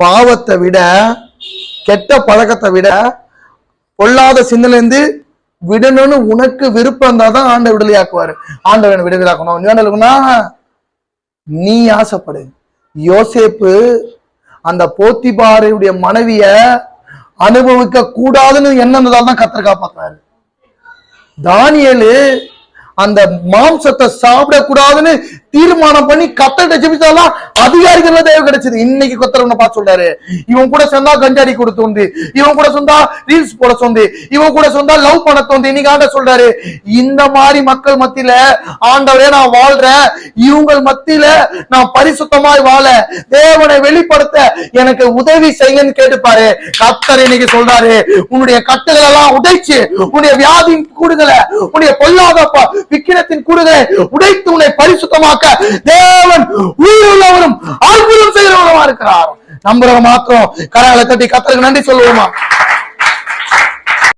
பாவத்தை விட கெட்ட பழக்கத்தை விட பொல்லாத சிந்தனைலேருந்து விடணும்னு உனக்கு விருப்பம் இருந்தா தான் ஆண்டவர் விடுதலையாக்குவாரு. ஆண்டவன் விடுதலாக்கணும் என்ன இருக்குன்னா நீ ஆசைப்படு. யோசேப்பு அந்த போத்திபாருடைய மனைவிய அனுபவிக்க கூடாதுன்னு எண்ணம் தான் கத்திர காப்பாத்துறாரு. தானியலு அந்த மாம்சத்தை சாப்பிடக்கூடாதுன்னு தீர்மானம் பண்ணி கத்தட்ட ஜெபிச்சாலாம் அதிகாரிகள் தேவை கிடைச்சது. இன்னைக்கு கொத்தரவனை பார்த்து சொல்றாரு. இவன் கூட சொந்தா கஞ்சாடி கொடுத்து உண்டு இவன் கூட சொந்தா ரீல்ஸ் போட சொந்து இவன் கூட சொந்தா லவ் பண்ண தோந்து இன்னைக்கு ஆண்ட சொல்றாரு. இந்த மாதிரி மக்கள் மத்தியில ஆண்டவரே நான் வாழ்றேன். இவங்க மத்தியில நான் பரிசுத்தமாய் வாழ தேவனை வெளிப்படுத்த எனக்கு உதவி செய்யுன்னு கேட்டுப்பாரு. கத்தர் இன்னைக்கு சொல்றாரு உன்னுடைய கட்டுகள் எல்லாம் உடைச்சு உன்னுடைய வியாதியின் கூடுகளை உன்னுடைய பொல்லாத விக்கிரத்தின் கூடுகளை உடைத்து உன்னை பரிசுத்தமாக்க தேவன் உயிருள்ளவரும் அற்புதம் செய்கிறவருமா இருக்கிறார். நம்புறவங்க மாத்திரம் கரங்களை தட்டி கத்தருக்கு நன்றி சொல்லுவோமா?